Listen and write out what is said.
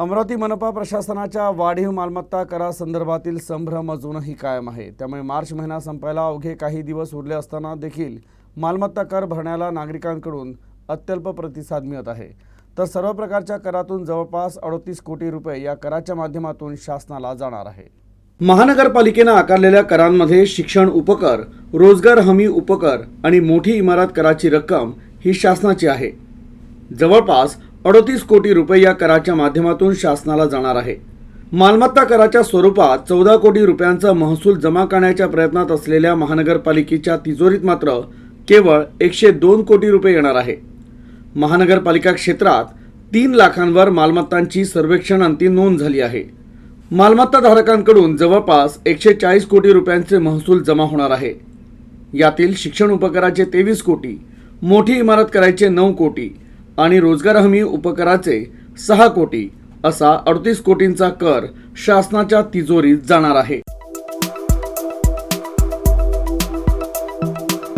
अमरावती मनपा प्रशासनाच्या वाढीव मालमत्ता करासंदर्भातील संभ्रम अजूनही कायम आहे. त्यामुळे मार्च महिना संपायला अवघे काही दिवस उरले असताना देखील मालमत्ता कर भरण्याला नागरिकांकडून अत्यल्प प्रतिसाद मिळत आहे. तर सर्व प्रकारच्या करातून जवळपास अडतीस कोटी रुपये या कराच्या माध्यमातून शासनाला जाणार आहे. महानगरपालिकेनं आकारलेल्या करांमध्ये शिक्षण उपकर रोजगार हमी उपकर आणि मोठी इमारत कराची रक्कम ही शासनाची आहे. जवळपास अडतीस कोटी रुपये या कराच्या माध्यमातून शासनाला जाणार आहे. मालमत्ता कराच्या स्वरूपात चौदा कोटी रुपयांचा महसूल जमा करण्याच्या प्रयत्नात असलेल्या महानगरपालिकेच्या तिजोरीत मात्र केवळ एकशे दोन कोटी रुपये येणार आहे. महानगरपालिका क्षेत्रात तीन लाखांवर मालमत्तांची सर्वेक्षण अंतिम नोंद झाली आहे. मालमत्ता धारकांकडून जवळपास एकशे चाळीस कोटी रुपयांचे महसूल जमा होणार आहे. यातील शिक्षण उपकराचे तेवीस कोटी मोठी इमारत करायचे नऊ कोटी आणि रोजगार हमी उपकराचे सहा कोटी असा अडतीस कोटींचा कर शासनाच्या तिजोरीत जाणार आहे.